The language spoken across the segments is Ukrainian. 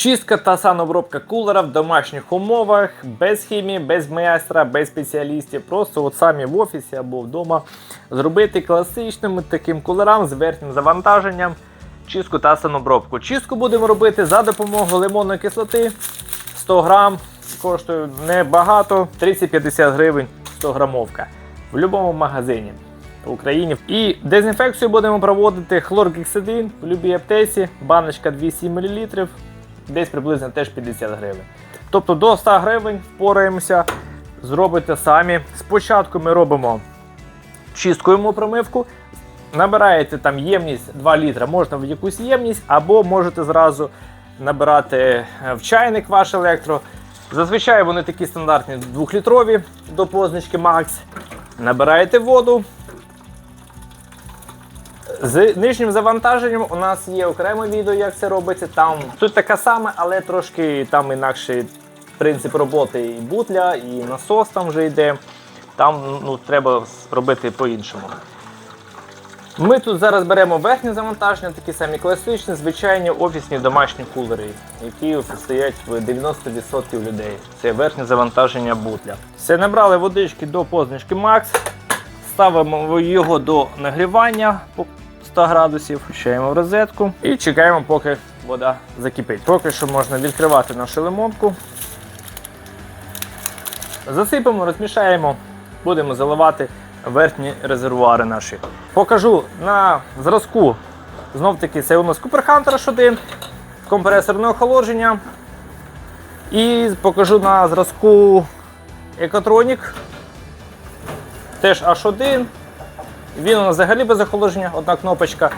Чистка та санобробка кулера в домашніх умовах, без хімії, без майстра, без спеціалістів. Просто от самі в офісі або вдома зробити класичним таким кулерам з верхнім завантаженням чистку та санобробку. Чистку будемо робити за допомогою лимонної кислоти 100 грам. Коштує небагато, 30-50 гривень 100 грамовка в будь-якому магазині в Україні. І дезінфекцію будемо проводити хлоргексидин в будь-якій аптеці, баночка 200 мл, десь приблизно теж 50 гривень. Тобто до 100 гривень впораємося, зробите самі. Спочатку ми робимо чисткуємо промивку. Набираєте там ємність 2 літра, можна в якусь ємність, або можете зразу набирати е, в чайник ваш електро. Зазвичай вони такі стандартні 2-літрові до позначки Max. Набираєте воду. З нижнім завантаженням у нас є окреме відео, як це робиться. Там тут така саме, але трошки там інакший принцип роботи і бутля, і насос там вже йде. Там ну, треба робити по-іншому. Ми тут зараз беремо верхнє завантаження, такі самі класичні, звичайні офісні домашні кулери, які стоять в 90% людей. Це верхнє завантаження бутля. Все, набрали водички до позначки Max, ставимо його до нагрівання 100 градусів, включаємо в розетку і чекаємо, поки вода закипить. Поки що можна відкривати нашу лимонку. Засипемо, розмішаємо, будемо заливати верхні резервуари наші. Покажу на зразку. Знов таки, це у нас Cooper Hunter H1, компресорне охолодження. І покажу на зразку Ecotronic. Теж H1. Він у нас взагалі без охолодження, одна кнопочка.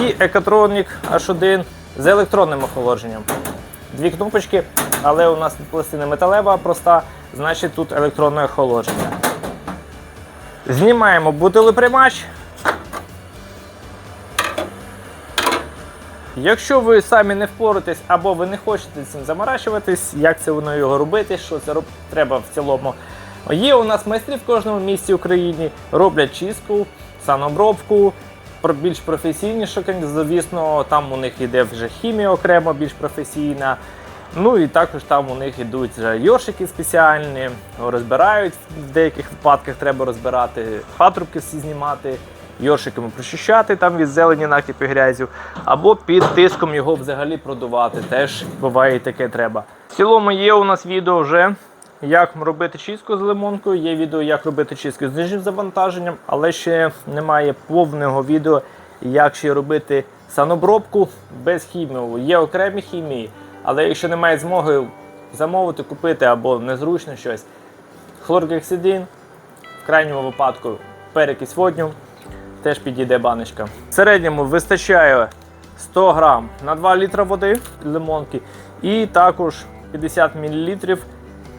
І Ecotronic H1 з електронним охолодженням. Дві кнопочки, але у нас пластина металева проста, значить тут електронне охолодження. Знімаємо бутилоприймач. Якщо ви самі не впораєтесь або ви не хочете цим заморачуватись, як це воно його робити, що це роб... треба в цілому. Є у нас майстри в кожному місті України, роблять чистку, санобробку, більш професійніше, звісно, там у них іде вже хімія окремо, більш професійна. Ну і також там у них йдуть вже йоршики спеціальні, розбирають в деяких випадках треба розбирати, патрубки всі знімати, йоршиками прочищати там від зелені накипи грязю, або під тиском його взагалі продувати. Теж буває таке треба. В цілому є у нас відео вже. Як робити чистку з лимонкою, є відео, як робити чистку з нижнім завантаженням, але ще немає повного відео, як ще робити санобробку без хімії. Є окремі хімії, але якщо немає змоги замовити, купити або незручно щось, хлоргексидин, в крайньому випадку перекись водню, теж підійде баночка. В середньому вистачає 100 грам на 2 літра води лимонки і також 50 мл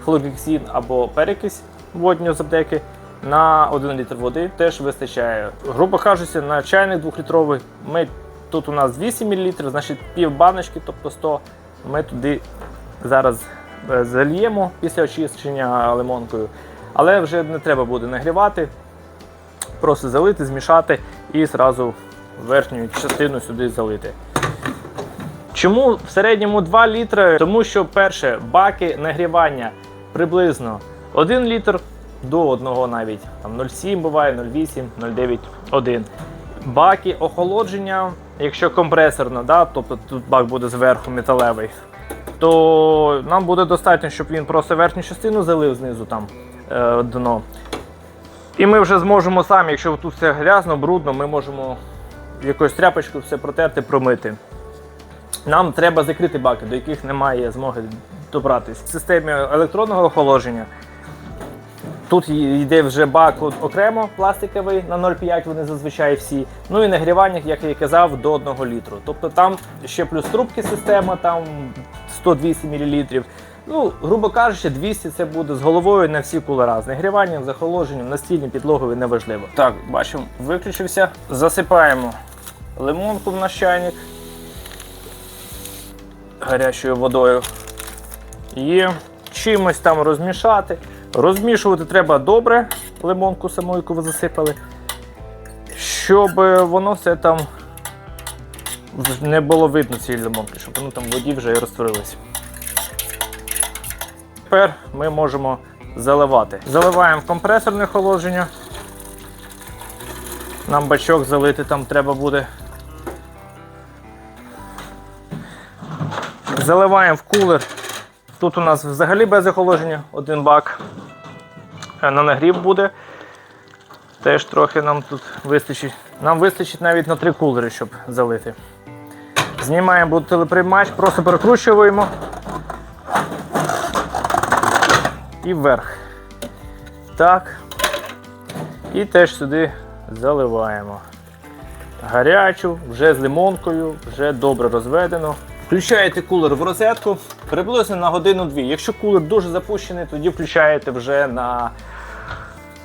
хлоргексин або перекись водню з аптеки на 1 літр води теж вистачає. Грубо кажучи, на чайник 2-літровий ми тут у нас 200 мл, значить пів баночки, тобто 100 ми туди зараз е, зальємо після очищення лимонкою. Але вже не треба буде нагрівати, просто залити, змішати і зразу верхню частину сюди залити. Чому в середньому 2 літри? Тому що перше, баки нагрівання приблизно 1 літр до 1 навіть. Там 0,7 буває, 0,8, 0,9, 1. Баки охолодження, якщо компресорно, да, тобто тут бак буде зверху металевий, то нам буде достатньо, щоб він просто верхню частину залив знизу там е, дно. І ми вже зможемо самі, якщо тут все грязно, брудно, ми можемо якоюсь тряпочкою все протерти, промити. Нам треба закрити баки, до яких немає змоги добратися. В системі електронного охолодження тут йде вже бак окремо пластиковий на 0,5, вони зазвичай всі. Ну і нагрівання, як я і казав, до 1 літру. Тобто там ще плюс трубки система, там 100-200 мл. Ну, грубо кажучи, 200 це буде з головою на всі кулера. З нагріванням, з настільні підлогові неважливо. Так, бачимо, виключився. Засипаємо лимонку в наш чайник гарячою водою. Є чимось там розмішати. Розмішувати треба добре, лимонку саму, яку ви засипали, щоб воно все там не було видно цієї лимонки, щоб воно там в воді вже і розтворилось. Тепер ми можемо заливати. Заливаємо в компресорне охолодження. Нам бачок залити там треба буде. Заливаємо в кулер. Тут у нас взагалі без охолодження один бак. Е, На нагрів буде. Теж трохи нам тут вистачить. Нам вистачить навіть на три кулери, щоб залити. Знімаємо бутилеприймач, просто перекручуємо і вверх. Так. І теж сюди заливаємо. Гарячу, вже з лимонкою, вже добре розведено. Включаєте кулер в розетку приблизно на годину-дві. Якщо кулер дуже запущений, тоді включаєте вже на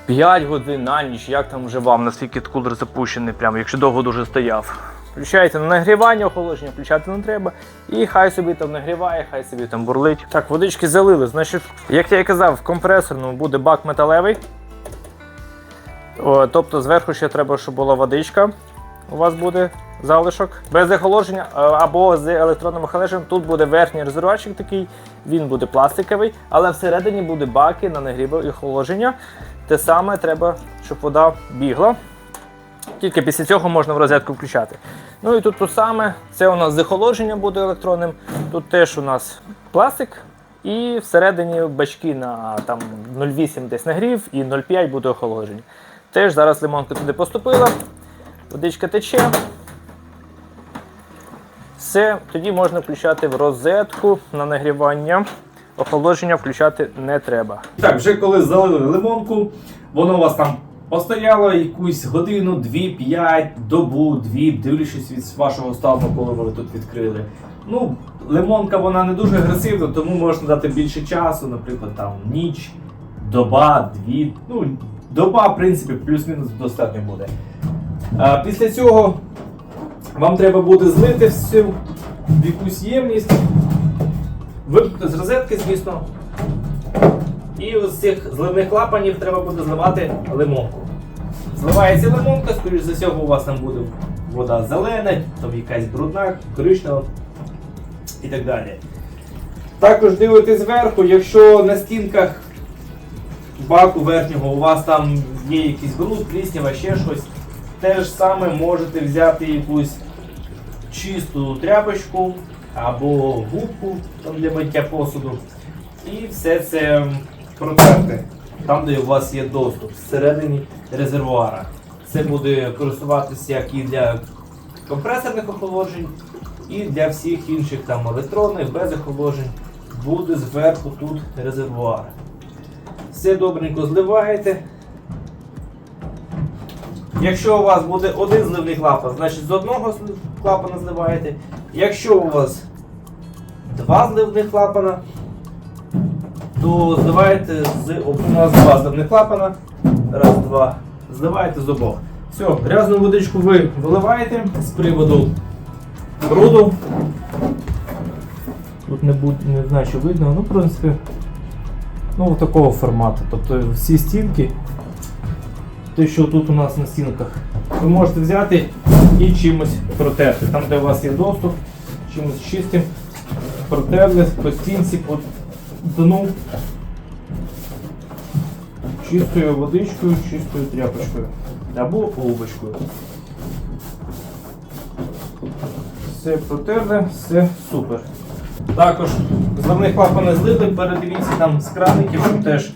5 годин на ніч, як там вже вам, наскільки кулер запущений, прямо, якщо довго дуже стояв. Включаєте на нагрівання охолодження, включати не треба. І хай собі там нагріває, хай собі там бурлить. Так, водички залили. Значить, як я і казав, в компресорному буде бак металевий. О, тобто зверху ще треба, щоб була водичка. У вас буде залишок. Без охолодження е, або з електронним охолодженням. Тут буде верхній резервуарчик такий, він буде пластиковий, але всередині буде баки на нагрів і охолодження. Те саме треба, щоб вода бігла. Тільки після цього можна в розетку включати. Ну і тут то саме, це у нас з охолодженням буде електронним. Тут теж у нас пластик. І всередині бачки на там 0,8 десь нагрів і 0,5 буде охолодження. Теж зараз лимонка туди поступила, водичка тече. Все, тоді можна включати в розетку на нагрівання. Охолодження включати не треба. Так, вже коли залили лимонку, воно у вас там постояло якусь годину, дві, п'ять, добу, дві, дивлячись від вашого стану, коли ви тут відкрили. Ну, лимонка вона не дуже агресивна, тому можна дати більше часу, наприклад, там ніч, доба, дві. Ну, доба, в принципі, плюс-мінус достатньо буде. Після цього вам треба буде злити всю в якусь ємність. Випити з розетки, звісно. І з цих зливних клапанів треба буде зливати лимонку. Зливається лимонка, скоріш за всього, у вас там буде вода зелена, там якась брудна, коричнева і так далі. Також дивитесь зверху, якщо на стінках баку верхнього у вас там є якийсь бруд, пліснява, ще щось, те ж саме можете взяти якусь чисту тряпочку або губку там для миття посуду. І все це протерти там, де у вас є доступ, всередині резервуара. Це буде користуватися як і для компресорних охолоджень, і для всіх інших там електронних, без охолоджень. Буде зверху тут резервуар. Все добренько зливаєте. Якщо у вас буде один зливний клапан, значить з одного клапана зливаєте. Якщо у вас два зливних клапана, то зливаєте з у два зливних клапана. Раз, два. Зливаєте з обох. Все, грязну водичку ви виливаєте з приводу бруду. Тут не, буд, не знаю, що видно, ну, в принципі, ну, такого формату. Тобто всі стінки, те, що тут у нас на стінках, ви можете взяти і чимось протерти. Там, де у вас є доступ, чимось чистим, протерли по стінці, по дну чистою водичкою, чистою тряпочкою або голубочкою. Все протерли, все супер. Також зливних клапани злили, передивіться там з краників, щоб теж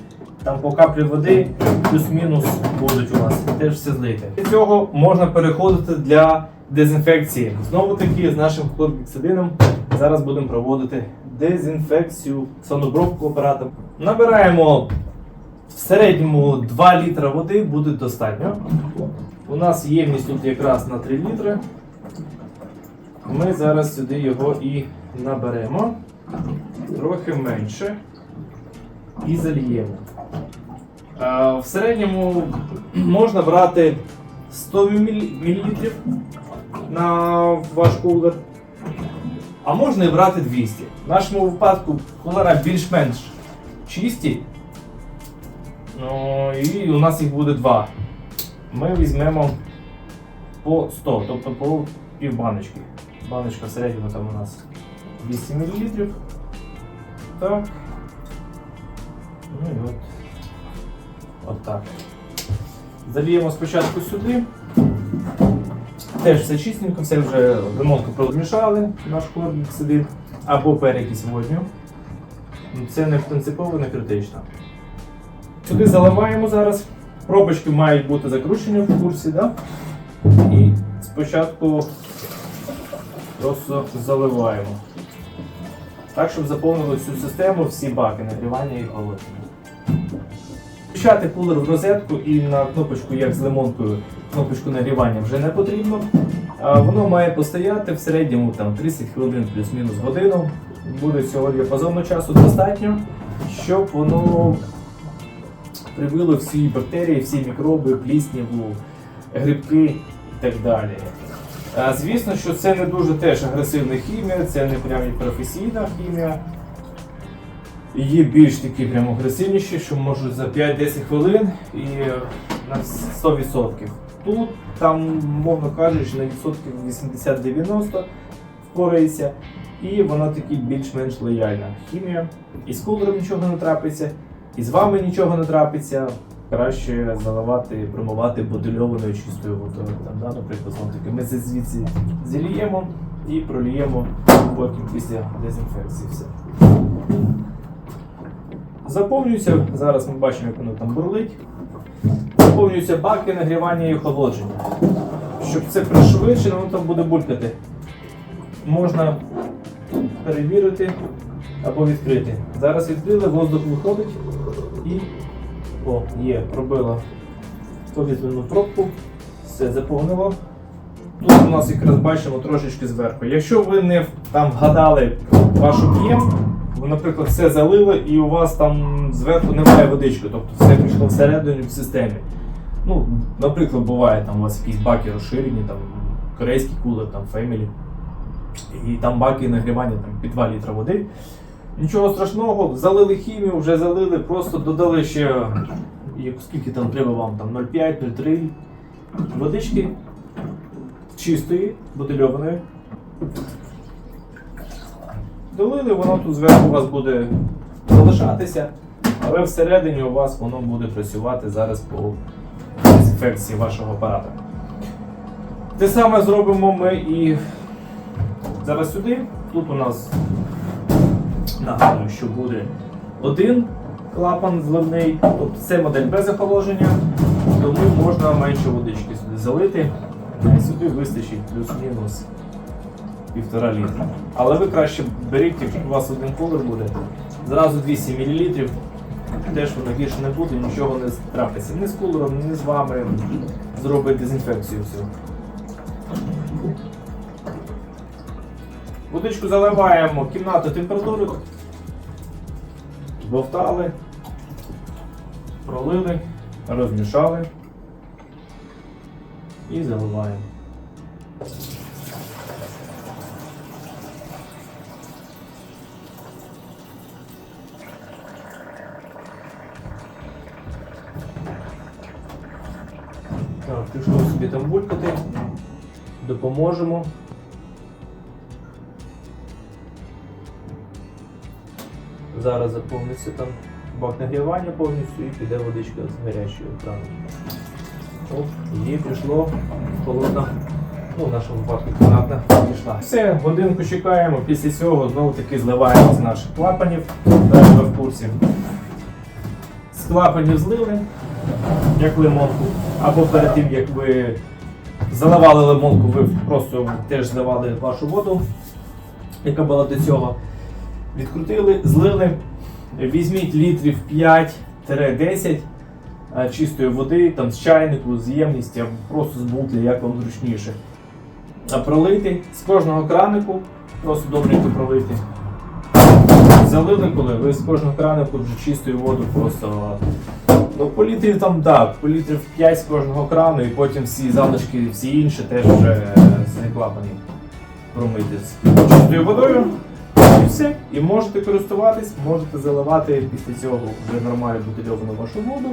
там по каплі води плюс-мінус будуть у вас. Теж все злити. Після цього можна переходити для дезінфекції. Знову таки з нашим хлоргексидином зараз будемо проводити дезінфекцію сонобробку апаратом. Набираємо в середньому 2 літра води буде достатньо. У нас ємність тут якраз на 3 літри. Ми зараз сюди його і наберемо трохи менше і зальємо. Е, В середньому можна брати 100 мл на ваш кулер, а можна і брати 200. В нашому випадку кулера більш-менш чисті. Ну, і у нас їх буде два. Ми візьмемо по 100, тобто по півбаночки. Баночка в середньому там у нас 200 мл. Так. Ну і от. От так. Заліємо спочатку сюди. Теж все чистенько, все вже лимонку розмішали, наш корник сюди, або перекись водню. Це не принципово, не критично. Сюди заливаємо зараз. Пробочки мають бути закручені в курсі, да? І спочатку просто заливаємо. Так, щоб заповнили всю систему, всі баки нагрівання і холодження. Включати кулер в розетку і на кнопочку, як з лимонкою, кнопочку нагрівання вже не потрібно. Воно має постояти в середньому там, 30 хвилин плюс-мінус годину. Буде цього діапазону часу достатньо, щоб воно привило всі бактерії, всі мікроби, плісняву, грибки і так далі. Звісно, що це не дуже теж агресивна хімія, це не прям і професійна хімія. Є більш такі прям агресивніші, що можуть за 5-10 хвилин і на 100%. Тут, там, мовно кажучи, на відсотків 80-90 впорається, і вона таки більш-менш лояльна. Хімія. І з кулером нічого не трапиться, і з вами нічого не трапиться. Краще заливати, промивати бутильованою чистою водою. Там, да, наприклад, таки, ми це звідси зіліємо і проліємо потім після дезінфекції. Все. Заповнюється, зараз ми бачимо, як воно там бурлить. Заповнюються баки нагрівання і охолодження. Щоб це пришвидшено, воно там буде булькати. Можна перевірити або відкрити. Зараз відкрили, воздух виходить і. О, є, пробило повітряну пробку. Все заповнило. Тут у нас якраз бачимо трошечки зверху. Якщо ви не там вгадали ваш об'єм, ви, наприклад, все залили і у вас там зверху немає водички, тобто все пішло всередині в системі. Ну, наприклад, буває там у вас якісь баки розширені, там корейський кулер, там Family, і там баки нагрівання там, під 2 літра води. Нічого страшного, залили хімію, вже залили, просто додали ще як, скільки там треба вам, там 0,5-0,3 водички чистої, бутильованої. Долили, воно тут зверху у вас буде залишатися, але всередині у вас воно буде працювати зараз по дезінфекції вашого апарату. Те саме зробимо ми і зараз сюди. Тут у нас нагадую, що буде один клапан зливний, тобто це модель без охолодження, тому можна менше водички сюди залити. Сюди вистачить плюс-мінус півтора літра. Але ви краще беріть, якщо у вас один колір буде, зразу 200 мл. Теж воно гірше не буде, нічого не трапиться. Ні з кулером, ні з вами. Зробить дезінфекцію всю. Водичку заливаємо кімнату температури. Бовтали, пролили, розмішали і заливаємо. Допоможемо. Зараз заповниться там бак нагрівання повністю і піде водичка з гарячої крану. Оп, є, пішло, холодна. Ну, в нашому випадку кімнатна пішла. Все, годинку чекаємо, після цього знову таки зливаємо з наших клапанів. Далі ви в курсі. З клапанів злили, як лимонку. Або перед тим, як ви заливали лимонку, ви просто теж зливали вашу воду, яка була до цього. Відкрутили, злили. Візьміть літрів 5-10 е, чистої води, там з чайнику, з ємності, або просто з бутлі, як вам зручніше. Пролити з кожного кранику, просто добренько пролити. Залили коли, ви з кожного кранику вже чистою воду просто. Ну, по літрів там так, по літрів 5 з кожного крану, і потім всі залишки, всі інші теж вже з промити з чистою водою. І все. І можете користуватись, можете заливати після цього вже нормально бутильовану вашу воду.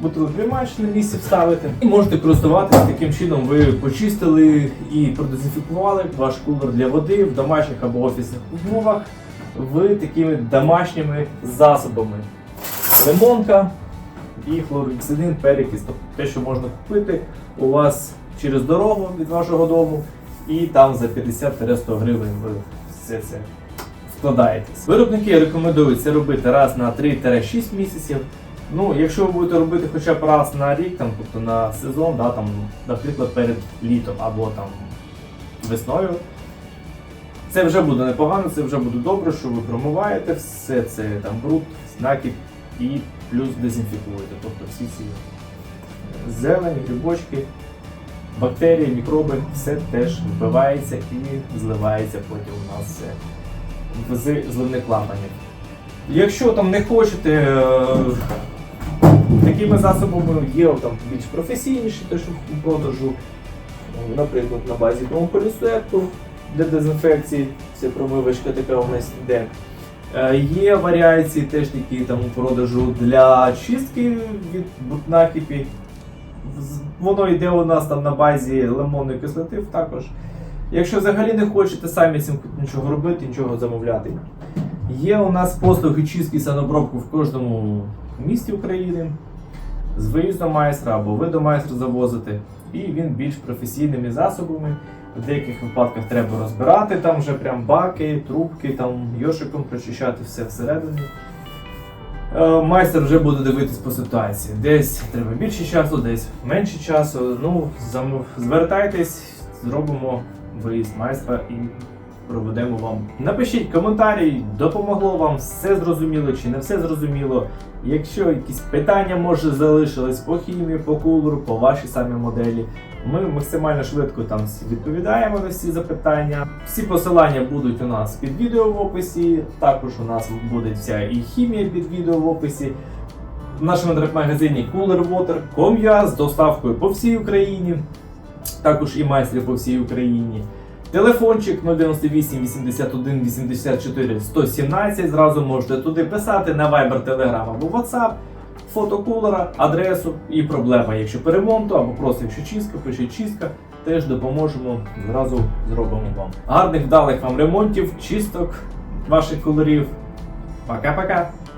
бутилоприймач на місці вставити. І можете користуватися таким чином. Ви почистили і продезінфікували ваш кулер для води в домашніх або офісних умовах в такими домашніми засобами. Лимонка і хлоргексидин, перекис, тобто те, що можна купити у вас через дорогу від вашого дому, і там за 50-100 гривень ви все це вкладаєтесь. Виробники рекомендують це робити раз на 3-6 місяців. Ну, якщо ви будете робити хоча б раз на рік, там, тобто на сезон, да, там, наприклад, перед літом або там весною, це вже буде непогано, це вже буде добре, що ви промиваєте все це там бруд, накіп і плюс дезінфікуєте. Тобто всі ці зелень, грибочки, бактерії, мікроби, все теж вбивається і зливається потім у нас все з зливних клапанів. Якщо там не хочете е, такими засобами є там більш професійніші, те, що в продажу, Ну, наприклад, на базі того полісуету для дезінфекції, це промивочка така у нас йде. Е, Є варіації теж такі там у продажу для чистки від бутнакіпі. Воно йде у нас там на базі лимонної кислоти також. Якщо взагалі не хочете самі цим нічого робити, нічого замовляти. Є у нас послуги чистки санобробку в кожному місті України. З виїздом майстра або ви до майстра завозите. І він більш професійними засобами. В деяких випадках треба розбирати там вже прям баки, трубки, там йошиком прочищати все всередині. Е, Майстер вже буде дивитись по ситуації. Десь треба більше часу, десь менше часу. Ну, звертайтесь, зробимо виїзд майстра і проведемо вам. Напишіть коментарі, допомогло вам, все зрозуміло чи не все зрозуміло. Якщо якісь питання може залишились по хімії, по кулеру, по вашій самій моделі, ми максимально швидко там відповідаємо на всі запитання. Всі посилання будуть у нас під відео в описі. Також у нас буде вся і хімія під відео в описі. В нашому інтернет-магазині coolerwater.com.ua з доставкою по всій Україні. Також і майстри по всій Україні. Телефончик 098 81 84 117. Зразу можете туди писати на Viber, Telegram або WhatsApp, фото кулера, адресу і проблема. Якщо по ремонту або просто якщо чистка, пишіть чистка, теж допоможемо. Зразу зробимо вам. Гарних вдалих вам ремонтів, чисток ваших кулерів. Пока-пока!